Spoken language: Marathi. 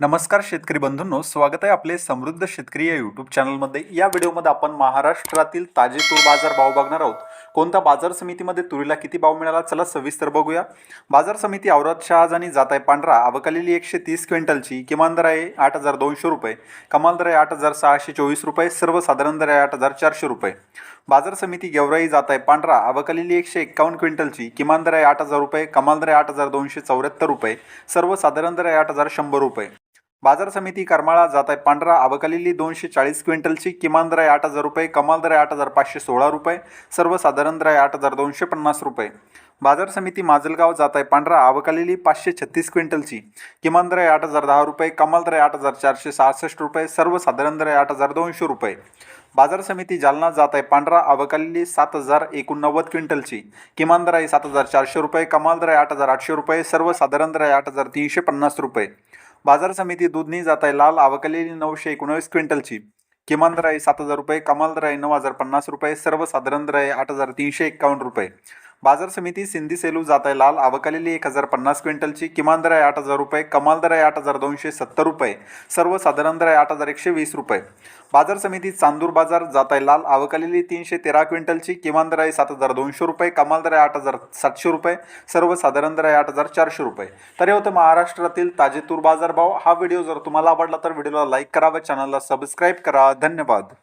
नमस्कार शेतकरी बंधूंनो स्वागत आहे आपले समृद्ध शेतकरी या यूट्यूब चॅनलमध्ये या व्हिडिओमध्ये आपण महाराष्ट्रातील ताजे तूर बाजार भाव बघणार आहोत. कोणत्या बाजार समितीमध्ये तुरीला किती भाव मिळाला? चला सविस्तर बघूया. बाजार समिती औरत शहाजानी जात आहे पांढरा. अवकालेली एकशे तीस क्विंटलची. किमान दर आहे आठ हजार दोनशे रुपये. कमाल दर आहे आठ हजार सहाशे चोवीस रुपये. सर्वसाधारण दर आहे आठ हजार चारशे रुपये. बाजार समिती गेवराई जात आहे पांढरा. अवकालेली एकशे एक्कावन्न क्विंटलची. किमान दर आहे आठ हजार रुपये. कमाल दर आहे आठ हजार दोनशे चौऱ्याहत्तर रुपये. सर्वसाधारण दर आहे आठ हजार शंभर रुपये. बाजार समिती करमाळा जात आहे. पांढरा अवकालेली दोनशे चाळीस क्विंटलची किमान दर आहे आठ हजार रुपये कमाल दर आहे आठ हजार पाचशे सोळा रुपये सर्वसाधारण दर आहे आठ हजार दोनशे पन्नास रुपये. बाजार समिती माजलगाव जात आहे. पांढरा अवकालेली पाचशे छत्तीस क्विंटलची किमान दर आहे आठ हजार दहा रुपये कमाल दर आहे आठ हजार चारशे सहासष्ट रुपये सर्वसाधारण दर आहे आठ हजार दोनशे रुपये. बाजार समिती जालना जात आहे. पांढरा अवकालेली सात हजार एकोणनव्वद क्विंटलची किमान दर आहे सात हजार चारशे रुपये कमाल दर आहे आठ हजार आठशे रुपये सर्वसाधारण दर आहे आठ हजार तीनशे पन्नास रुपये. बाजार समिती दूधनी जात आहे लाल आवकलेली नऊशे एकोणवीस क्विंटलची. किमान दर आहे सात हजार रुपये कमाल दर आहे नऊ हजार पन्नास रुपये सर्वसाधारण दर आहे आठ हजार तीनशे एक्कावन्न रुपये. बाजार समिती सिंधी सेलू जात आहे लाल. अवकालेली एक हजार पन्नास क्विंटलची किमान दर आहे आठ हजार रुपये कमाल दर आहे आठ हजार दोनशे सत्तर रुपये सर्वसाधारण दर आहे आठ हजार एकशे वीस रुपये. बाजार समिती चांदूर बाजार जात आहे लाल. अवकालेली तीनशे तेरा क्विंटलची किमान दर आहे सात हजार दोनशे रुपये कमाल दर आहे आठ हजार सातशे रुपये सर्वसाधारण दर आहे आठ हजार चारशे रुपये. तर हे होतं महाराष्ट्रातील ताजे तूर बाजार भाव. हा व्हिडिओ जर तुम्हाला आवडला तर व्हिडिओला लाईक करा व चॅनलला सबस्क्राईब करा. धन्यवाद.